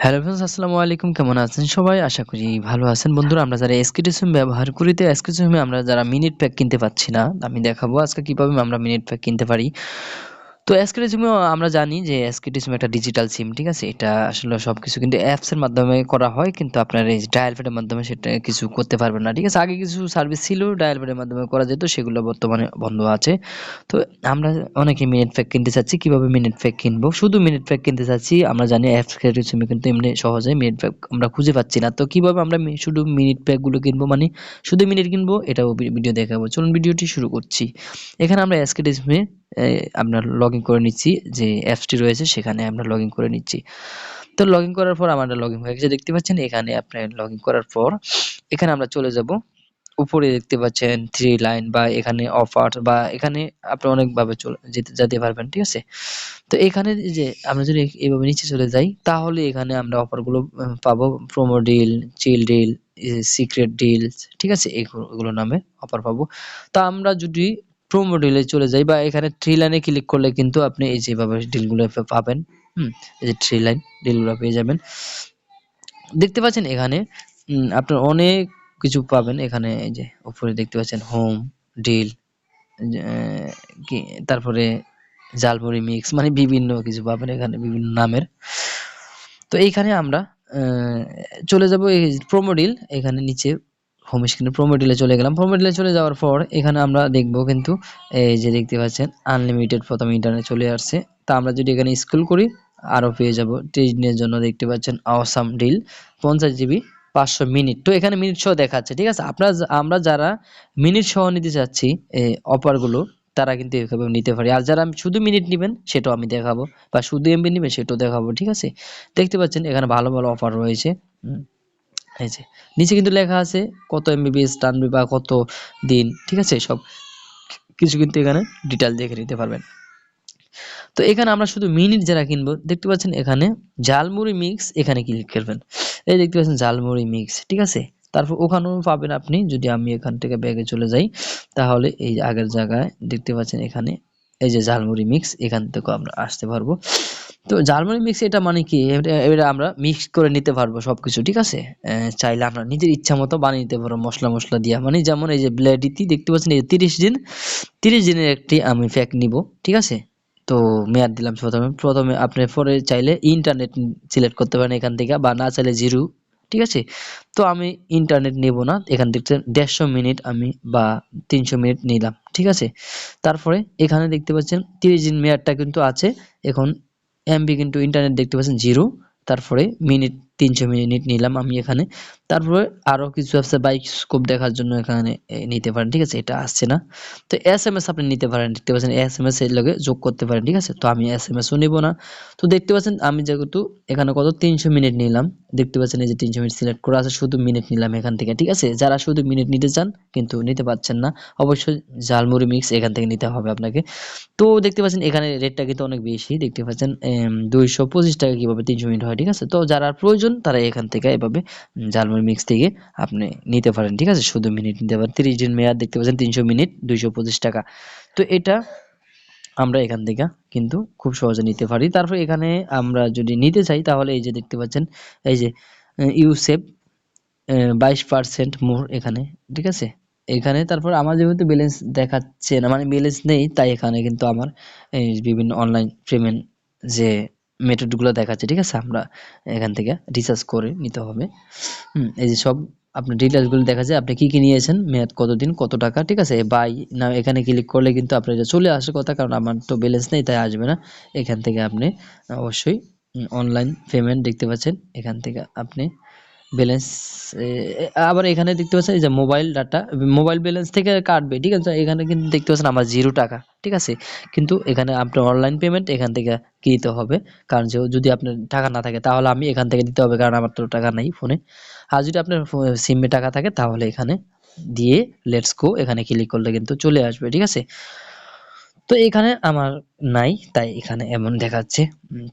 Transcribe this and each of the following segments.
Hello friends আসসালামু আলাইকুম। কেমন আছেন সবাই? আশা করি ভালো আছেন। বন্ধুরা, আমরা যারা এসকিটিসিম ব্যবহার করি তো এসকিটিসিমে আমরা যারা মিনিট প্যাক কিনতে পাচ্ছি না, আমি দেখাবো আজকে কীভাবে আমরা মিনিট প্যাক কিনতে পারি। তো এসকেটি সিমে আমরা জানি যে এসকেটি সিম একটা ডিজিটাল সিম ঠিক আছে? এটা আসলে সবকিছু কিন্তু অ্যাপস এর মাধ্যমে করা হয়, কিন্তু আপনার এই ডায়াল প্যাডের মাধ্যমে সেটা কিছু করতে পারবেন না, ঠিক আছে? আগে কিছু সার্ভিস ছিল ডায়াল প্যাডের মাধ্যমে করা যেত, সেগুলো বর্তমানে বন্ধ আছে। তো আমরা অনেকে মিনিট প্যাক কিনতে চাচ্ছি, কীভাবে মিনিট প্যাক কিনবো? শুধু মিনিট প্যাক কিনতে চাচ্ছি, আমরা জানি অ্যাপস ক্রেডিট কিন্তু এমনি সহজে মিনিট প্যাক আমরা খুঁজে পাচ্ছি না। তো কীভাবে আমরা শুধু মিনিট প্যাকগুলো কিনবো? মানে শুধু মিনিট কিনবো? এটাও ভিডিও দেখাবো। চলুন ভিডিওটি শুরু করছি। এখানে আমরা এসকেটি আপনার লগ করে নিচ্ছি, যে অ্যাপসটি রয়েছে সেখানে আমরা লগ করে নিচ্ছি। তো লগ করার পর আমাদের লগ ইন হয়ে গেছে, দেখতে পাচ্ছেন এখানে আপনার লগ করার পর এখানে আমরা চলে যাব। উপরে দেখতে পাচ্ছেন থ্রি লাইন বা এখানে অফার বা এখানে আপনি অনেকভাবে চলে যেতে যেতে পারবেন, ঠিক আছে? তো এখানে যে আমরা যদি এইভাবে নিচে চলে যাই, তাহলে এখানে আমরা অফারগুলো পাবো। Promo deal chill deal secret deals ঠিক আছে? এগুলো নামে অফার পাবো। তা আমরা যদি প্রোমো ডিলে চলে যাই বা এখানে থ্রি লাইনে ক্লিক করলে কিন্তু আপনি এই যেভাবে ডিলগুলো পাবেন, হুম, এই যে থ্রি লাইন ডিলগুলো পেয়ে যাবেন। দেখতে পাচ্ছেন এখানে আপনার অনেক কিছু পাবেন। এখানে এই যে উপরে দেখতে পাচ্ছেন হোম ডিল তারপরে জালমুড়ি মিক্স মানে বিভিন্ন কিছু পাবেন এখানে বিভিন্ন নামের। তো এইখানে আমরা চলে যাব এই প্রোমো ডিল এখানে নিচে হোম স্ক্রিনে প্রোমোডিলে চলে গেলাম। প্রোমোডিলে চলে যাওয়ার পর এখানে আমরা দেখব কিন্তু এই যে দেখতে পাচ্ছেন আনলিমিটেড প্রথম ইন্টারনেট চলে আসছে। তা আমরা যদি এখানে স্কুল করি, আরও পেয়ে যাব। দিনের জন্য দেখতে পাচ্ছেন আওয়াসাম ডিল পঞ্চাশ জিবি পাঁচশো মিনিট তো এখানে মিনিট সহ দেখাচ্ছে, ঠিক আছে? আপনার আমরা যারা মিনিট সহ নিতে চাচ্ছি, এই অফারগুলো তারা কিন্তু এভাবে নিতে পারে। আর যারা শুধু মিনিট নেবেন, সেটাও আমি দেখাবো। বা শুধু এমবি নেবেন, সেটাও দেখাবো, ঠিক আছে? দেখতে পাচ্ছেন, এখানে ভালো ভালো অফার রয়েছে। এই যে, নিচে কিন্তু লেখা আছে কত এমবিবিএস টানবে বা কত দিন, ঠিক আছে? সব কিছু কিন্তু এখানে ডিটেল দেখে নিতে পারবেন। তো এখানে আমরা শুধু মিনিট যারা কিনবো, দেখতে পাচ্ছেন এখানে জালমুড়ি মিক্স এখানে ক্লিক করবেন। এই দেখতে পাচ্ছেন জালমুড়ি মিক্স ঠিক আছে? তারপর ওখানেও পাবেন আপনি, যদি আমি এখান থেকে ব্যাগে চলে যাই, তাহলে এই আগের জায়গায় দেখতে পাচ্ছেন এখানে এই যে ঝালমুড়ি মিক্স এখান থেকে আমরা আসতে পারব। তো ঝালমুড়ি মিক্স এটা মানে কি? এটা আমরা মিক্স করে নিতে পারব সবকিছু, ঠিক আছে? চাইলে আমরা নিজের ইচ্ছা মতো বানিয়ে নিতে পারব মশলা মশলা দিয়া। মানে যেমন এই যে ব্লেডিটি দেখতে পাচ্ছেন এই তিরিশ দিন, তিরিশ দিনের একটি আমি প্যাক নিব, ঠিক আছে? তো মেয়াদ দিলাম প্রথমে প্রথমে আপনি পরে চাইলে ইন্টারনেট সিলেক্ট করতে পারেন এখান থেকে, বা না চাইলে জিরো ঠিক আছে? তো আমি ইন্টারনেট নেব না, এখান থেকে দেড়শো মিনিট আমি বা তিনশো মিনিট নিলাম, ঠিক আছে? তারপরে এখানে দেখতে পাচ্ছেন তিরিশ দিন মেয়াদটা কিন্তু আছে, এখন এমবি কিন্তু ইন্টারনেট দেখতে পাচ্ছেন জিরো তারপরে মিনিট তিনশো মিনিট নিলাম আমি এখানে। তারপরে আরও কিছু আছে বাইক স্কোপ দেখার জন্য এখানে নিতে পারেন, ঠিক আছে? এটা আসছে না। তো এস এম এস আপনি নিতে পারেন, দেখতে পাচ্ছেন এস এম এস এর লগে যোগ করতে পারেন, ঠিক আছে? তো আমি এস এম এসও নিব না। তো দেখতে পাচ্ছেন আমি যেহেতু এখানে কত? তিনশো মিনিট নিলাম। দেখতে পাচ্ছেন এই যে তিনশো মিনিট সিলেক্ট করা আছে, শুধু মিনিট নিলাম এখান থেকে, ঠিক আছে? যারা শুধু মিনিট নিতে চান, কিন্তু নিতে পারছেন না, অবশ্যই ঝালমুড়ি মিক্স এখান থেকে নিতে হবে আপনাকে। তো দেখতে পাচ্ছেন এখানে রেটটা কিন্তু অনেক বেশি, দেখতে পাচ্ছেন দুইশো পঁচিশ টাকা কীভাবে তিনশো মিনিট হয়, ঠিক আছে? তো যারা প্রয়োজন তারা এখান থেকে এভাবে ঝালমুড়ি মিক্স থেকে আপনি নিতে পারেন, ঠিক আছে? শুধু মিনিট নিতে পারেন। তিরিশ দিন মেয়াদ দেখতে পাচ্ছেন, তিনশো মিনিট দুইশো পঁচিশ টাকা। তো এটা আমরা এখান থেকে কিন্তু খুব সহজে নিতে পারি। তারপর এখানে আমরা যদি নিতে চাই, তাহলে এই যে দেখতে পাচ্ছেন, এই যে ইউসেফ বাইশ পার্সেন্ট মোর এখানে, ঠিক আছে? এখানে তারপর আমার যেহেতু ব্যালেন্স দেখাচ্ছে না মানে ব্যালেন্স নেই, তাই এখানে কিন্তু আমার বিভিন্ন অনলাইন পেমেন্ট যে মেথডগুলো দেখাচ্ছে, ঠিক আছে? আমরা এখান থেকে রিসার্চ করে নিতে হবে। এই যে সব আপনার ডিটেলসগুলো দেখা যায় আপনি কী কী নিয়েছেন, মেয়াদ কতদিন, কত টাকা, ঠিক আছে? বাই না এখানে ক্লিক করলে কিন্তু আপনার এটা চলে আসার কথা, কারণ আমার তো ব্যালেন্স নেই, তাই আসবে না। এখান থেকে আপনি অবশ্যই অনলাইন পেমেন্ট দেখতে পাচ্ছেন। এখান থেকে আপনি ব্যালেন্স আবার এখানে দেখতে পাচ্ছেন এই যে মোবাইল ডাটা মোবাইল ব্যালেন্স থেকে কাটবে, ঠিক আছে? এখানে কিন্তু দেখতে পাচ্ছেন আমার জিরো টাকা, ঠিক আছে? কিন্তু এখানে আপনার অনলাইন পেমেন্ট এখান থেকে কি হবে? কারণ যে যদি আপনার টাকা না থাকে, তাহলে আমি এখান থেকে দিতে হবে, কারণ আমার তো টাকা নাই ফোনে আর যদি আপনার সিমে টাকা থাকে, তাহলে এখানে দিয়ে লেটস গো এখানে ক্লিক করলে কিন্তু চলে আসবে, ঠিক আছে? তো এখানে আমার নাই, তাই এখানে এমন দেখাচ্ছে।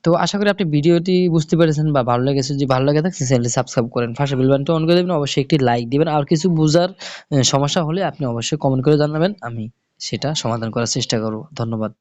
তো আশা করি আপনি ভিডিওটি বুঝতে পেরেছেন বা ভালো লেগেছে। যদি ভালো লাগে থাকে, চ্যানেলটি সাবস্ক্রাইব করেন। ফার্স্ট বেল বাটনটা অন করে দেবেন, অবশ্যই একটি লাইক দিবেন। আর কিছু বোঝার সমস্যা হলে আপনি অবশ্যই কমেন্ট করে জানাবেন। আমি সেটা সমাধান করার চেষ্টা করব। ধন্যবাদ।